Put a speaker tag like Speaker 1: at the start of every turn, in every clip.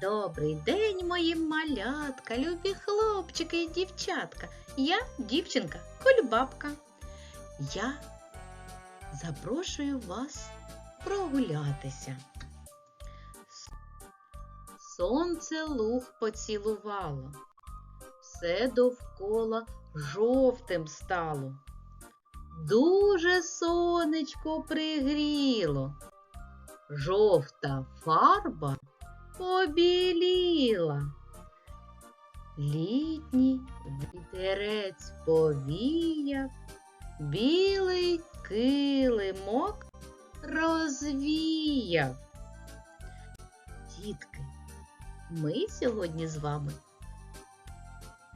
Speaker 1: Добрий день, мої малятка, любі хлопчики і дівчатка. Я дівчинка Кульбабка. Я запрошую вас прогулятися. Сонце луг поцілувало, все довкола жовтим стало. Дуже сонечко пригріло. Жовта фарба побіліла. Літній вітерець повіяв, білий килимок розвіяв. Дітки, ми сьогодні з вами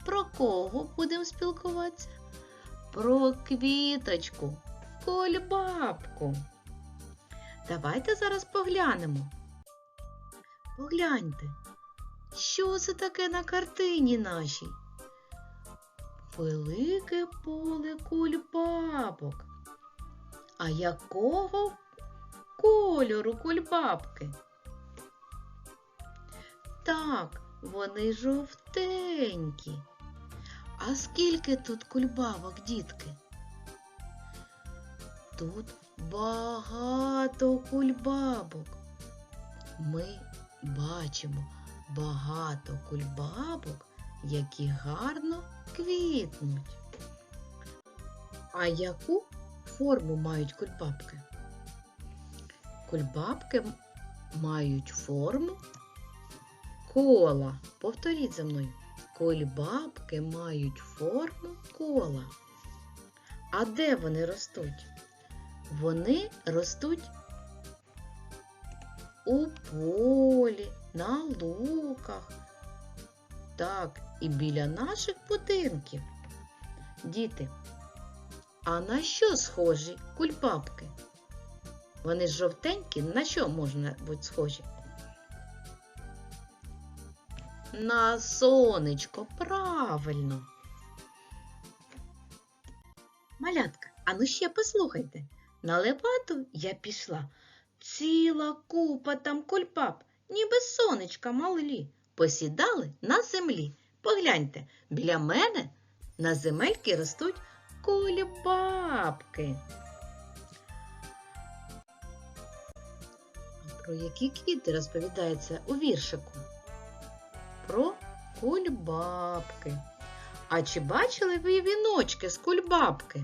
Speaker 1: про кого будемо спілкуватися? Про квіточку, кольбабку. Давайте зараз поглянемо. Погляньте, що це таке на картині нашій? Велике поле кульбабок. А якого кольору кульбабки? Так, вони жовтенькі. А скільки тут кульбабок, дітки? Тут багато кульбабок. Ми бачимо багато кульбабок, які гарно квітнуть. А яку форму мають кульбабки? Кульбабки мають форму кола. Повторіть за мною. Кульбабки мають форму кола. А де вони ростуть? Вони ростуть у полі, на луках. Так, і біля наших будинків. Діти, а на що схожі кульбабки? Вони жовтенькі, на що можна бути схожі? На сонечко, правильно. Малятка, а ну ще послухайте. На лепату я пішла. Ціла купа там кульбаб, ніби сонечка малі, посідали на землі. Погляньте, біля мене на земельки ростуть кульбабки. Про які квіти розповідається у віршику? Про кульбабки. А чи бачили ви віночки з кульбабки?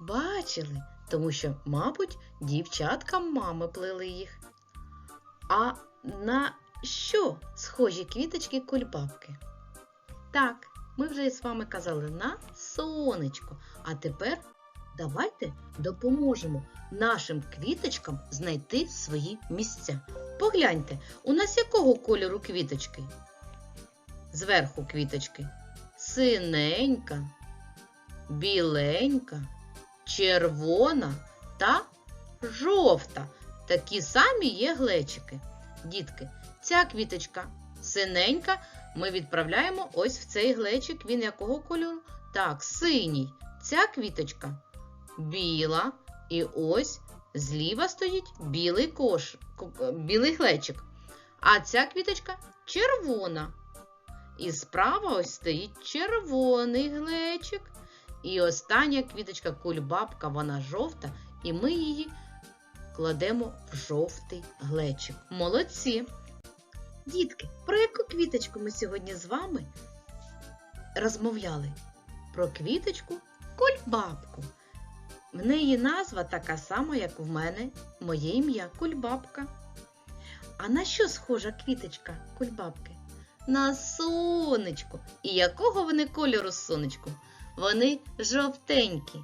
Speaker 1: Бачили, тому що, мабуть, дівчаткам мами плели їх. А на що схожі квіточки кульбабки? Так, ми вже з вами казали на сонечко. А тепер давайте допоможемо нашим квіточкам знайти свої місця. Погляньте, у нас якого кольору квіточки? Зверху квіточки. Синенька, біленька, червона та жовта. Такі самі є глечики. Дітки, ця квіточка синенька. Ми відправляємо ось в цей глечик. Він якого кольору? Так, синій. Ця квіточка біла. І ось зліва стоїть білий кош, е, білий глечик. А ця квіточка червона. І справа ось стоїть червоний глечик. І остання квіточка кульбабка, вона жовта, і ми її кладемо в жовтий глечик. Молодці! Дітки, про яку квіточку ми сьогодні з вами розмовляли? Про квіточку кульбабку. В неї назва така сама, як в мене, моє ім'я кульбабка. А на що схожа квіточка кульбабки? На сонечко. І якого вони кольору сонечку? Вони жовтенькі.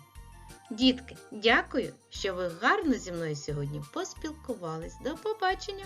Speaker 1: Дітки, дякую, що ви гарно зі мною сьогодні поспілкувались. До побачення!